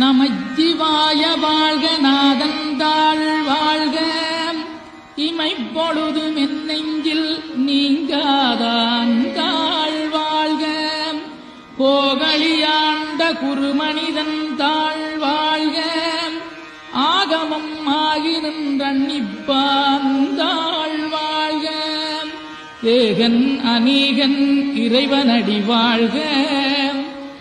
நமச்சிவாய வாழ்க நாதந்தாள் வாழ்க. இமைப்பொழுது மென்னெஞ்சில் நீங்காதான் தாழ் வாழ்க. கோகலியாண்ட குருமனிதன் தாழ் வாழ்க. ஆகமம் ஆகி நின்றன்னிப்பான் தாழ் வாழ்க. ஏகன் அநீகன் இறைவனடி வாழ்க.